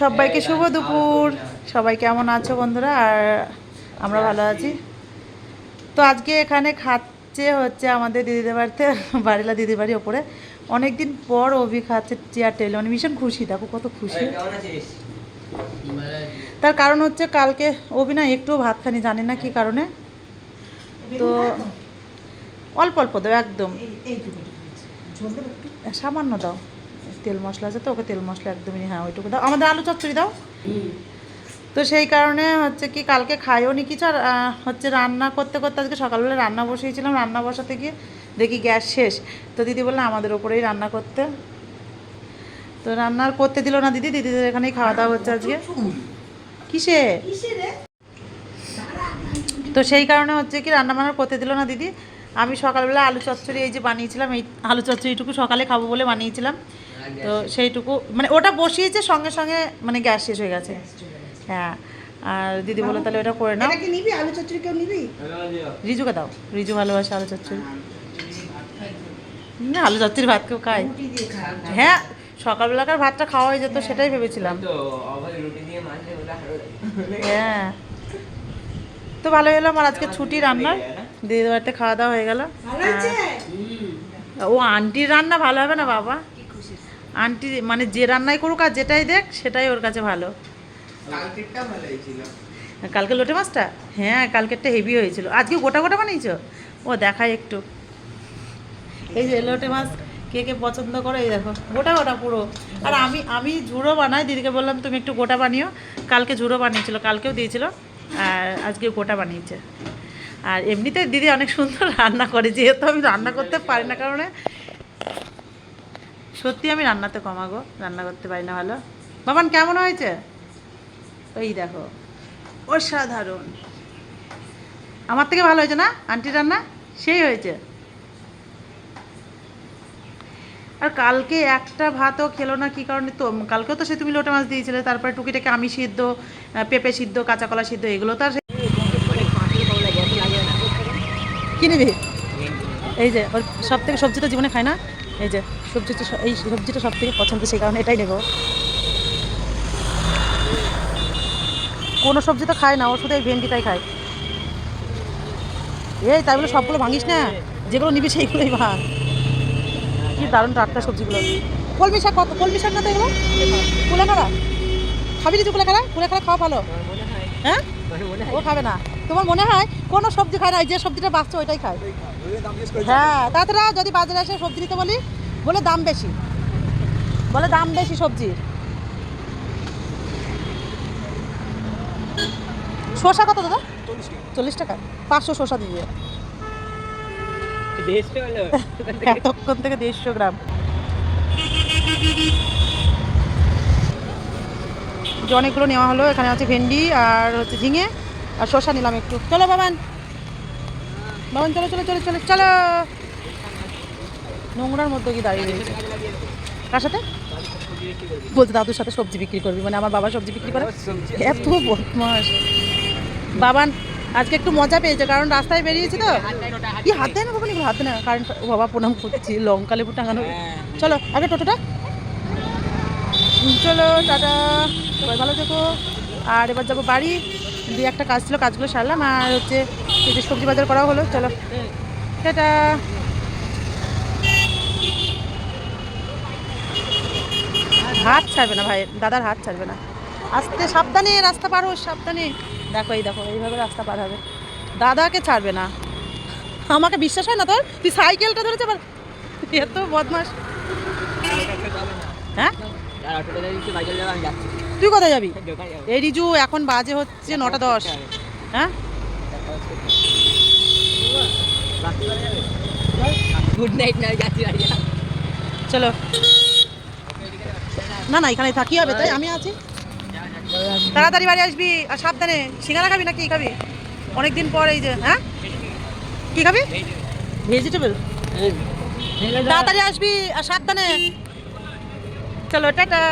সবাইকে শুভ দুপুর। সবাই কেমন আছো বন্ধুরা? আর আমরা ভালো আছি। তো আজকে এখানে খাচ্ছে হচ্ছে আমাদের দিদিদের বাড়িতে বাড়িলা দিদির বাড়ি ওপরে। অনেক দিন পর অভি খাচ্ছে চেয়ার টেবিল মানে ভীষণ খুশি দেখো কত খুশি। তার কারণ হচ্ছে কালকে অভি না একটুও ভাত খানি জানি না কি কারণে। তো অল্প অল্প দাও একদম। সামান্য দাও। তেল মশলা আছে তো, ওকে তেল মশলা একদমই হ্যাঁ ওইটুকু দাও। আমাদের আলু চচ্চড়ি দাও। তো সেই কারণে হচ্ছে কি, কালকে খাইও নি কিছু, আর হচ্ছে রান্না করতে করতে আজকে সকালবেলা রান্না বসিয়েছিলাম। রান্না বসাতে গিয়ে দেখি গ্যাস শেষ। তো দিদি বলল আমাদের ওপরেই রান্না করতে। তো রান্না আর করতে দিল না দিদি। দিদিদের এখানেই খাওয়া দাওয়া হচ্ছে আজকে। কিসে? তো সেই কারণে হচ্ছে কি, রান্না বান্না করতে দিল না দিদি। আমি সকালবেলা আলু চচ্চড়ি এই যে বানিয়েছিলাম, এই আলু চচ্চড়িটুকু সকালে খাব বলে বানিয়েছিলাম। তো সেইটুকু মানে ওটা বসিয়েছে সঙ্গে সঙ্গে মানে গ্যাস শেষ হয়ে গেছে। হ্যাঁ আর দিদি বলে তাহলে ওটা করে নাও। এটা কি নিবি? আলু চচ্চড়ি কেউ নিবি? রিজুকে দাও রিজু ভালোবাসে আলু চচ্চড়ি। না আলু চচ্চড়ি ভাত কেউ খায়। হ্যাঁ সকালবেলাকার ভাতটা খাওয়া হয়ে যেত সেটাই ভেবেছিলাম। তো অভয় রুটি দিয়ে মাঝে ওটা আরও হ্যাঁ। তো ভালো হলো আমার আজকে ছুটি রান্নার। দিদির বাড়িতে খাওয়া দাওয়া হয়ে গেল। ও আন্টির রান্না ভালো হবে না বাবা? আন্টি মানে যে রান্নাই করুক আর যেটাই দেখ সেটাই ওর কাছে ভালো। কালকে লোটে মাছটা? হ্যাঁ কালকেরটা হেভি হয়েছিল। আজকে গোটা গোটা বানিয়েছো? ও দেখাই একটু। এই যে লোটে মাছ কে কে পছন্দ করে এই দেখো গোটা গোটা পুরো। আর আমি আমি ঝুড়ো বানাই দিদিকে বললাম তুমি একটু গোটা বানিও। কালকে ঝুড়ো বানিয়েছিল কালকেও দিয়েছিল আর আজকে গোটা বানিয়েছে। আর এমনিতে দিদি অনেক সুন্দর রান্না করে যেহেতু আমি রান্না করতে পারি না কারণে সত্যি আমি রান্নাতে কমাগো রান্না করতে পারি না ভালো। বাবান, কেমন হয়েছে? ওই দেখো, অসাধারণ। আমার থেকে ভালো হয়েছে না? আন্টি রান্না? সেই হয়েছে। আর কালকে একটা ভাতও খেলো না, কী কারণে তো? কালকেও তো সে তুমি লোটে মাছ দিয়েছিলে, তারপরে টুকিটাকে আমি সিদ্ধ পেঁপে সিদ্ধ, কাঁচা কলা সিদ্ধ, এগুলো তো আর কিনে নিবি এই যে, ওর সব থেকে সবজি তো জীবনে খায় না? এই যে। সবজি তো এই সবজিটা সব থেকে পছন্দ সেই কারণে এটাই নেব। কোনো সবজি তো খায় না ও শুধু এই ভেন্ডিটাই খায়। এই তাই বলে সবগুলো ভাঙিস না? যেগুলো নিবি সেইগুলোই ভাঙ। কি দারুণ টাটকা সবজিগুলো। কলমি শাক কত কলমি শাক না তো এগুলো? কুলেখাড়া খাবি কিছু কুলেখাড়া কুলেখাড়া খাওয়া ভালো? হ্যাঁ ও খাবে না। তোমার মনে হয় কোনো সবজি খায় না এই যে সবজিটা বাঁচছে ওইটাই খায়। হ্যাঁ তাছাড়া যদি বাজারে এসে সবজি নিতে বলি। বলে দাম বেশি। বলে দাম বেশি সবজির শসা কত দাদা? চল্লিশ টাকা। পাঁচশো শসা দিয়ে। এতক্ষণ থেকে দেড়শো গ্রাম। যে অনেকগুলো নেওয়া হলো, এখানে আছে ভেন্ডি আর হচ্ছে ঝিঙে আর শসা নিলাম একটু। চলো বাবান। বাবান, চলো চলো চলো চলো চলো। নোংরার মধ্যে কি দাঁড়িয়ে রয়েছে? কার সাথে? বলতে দাদুর সাথে সবজি বিক্রি করবি। মানে আমার বাবা সবজি বিক্রি করে? এত বদমাস বাবান, আজকে একটু মজা পেয়েছে, কারণ রাস্তায় বেরিয়েছি তো। কি, হাত দেয় না বাবা এগুলো হাত না কারণ ও বাবা প্রণাম করছি, লঙ্কা, লেবু টাঙানো চলো, আগে টোটোটা। চলো, টাটা। সবাই ভালো থেকো। আর এবার যাব বাড়ি। দুই একটা কাজ ছিল, কাজগুলো সারলাম। আর হচ্ছে সবজি বাজার করাও হলো। চলো। টাটা। হাত ছাড়বে না ভাই দাদার হাত ছাড়বে না। আস্তে সাবধানে রাস্তা পার হোস সাবধানে। দেখো এই দেখো এইভাবে রাস্তা পার হবে। দাদাকে ছাড়বে না। আমাকে বিশ্বাস হয় না তোর? তুই সাইকেলটা ধরেছে আবার? এত বদমাস হ্যাঁ? তুই কোথায় যাবি? এই রিজু এখন বাজে হচ্ছে নটা দশ। হ্যাঁ? গুড নাইট না চলো। না না এখানে থাকি হবে তাই আমি আছি। তাড়াতাড়ি বাড়ি আসবি আর সাবধানে। সিঙ্গারা খাবি না কি খাবি? অনেকদিন পর এই যে হ্যাঁ? কি খাবি? ভেজিটেবল তাড়াতাড়ি আসবি আর সাবধানে। চলো টাটা।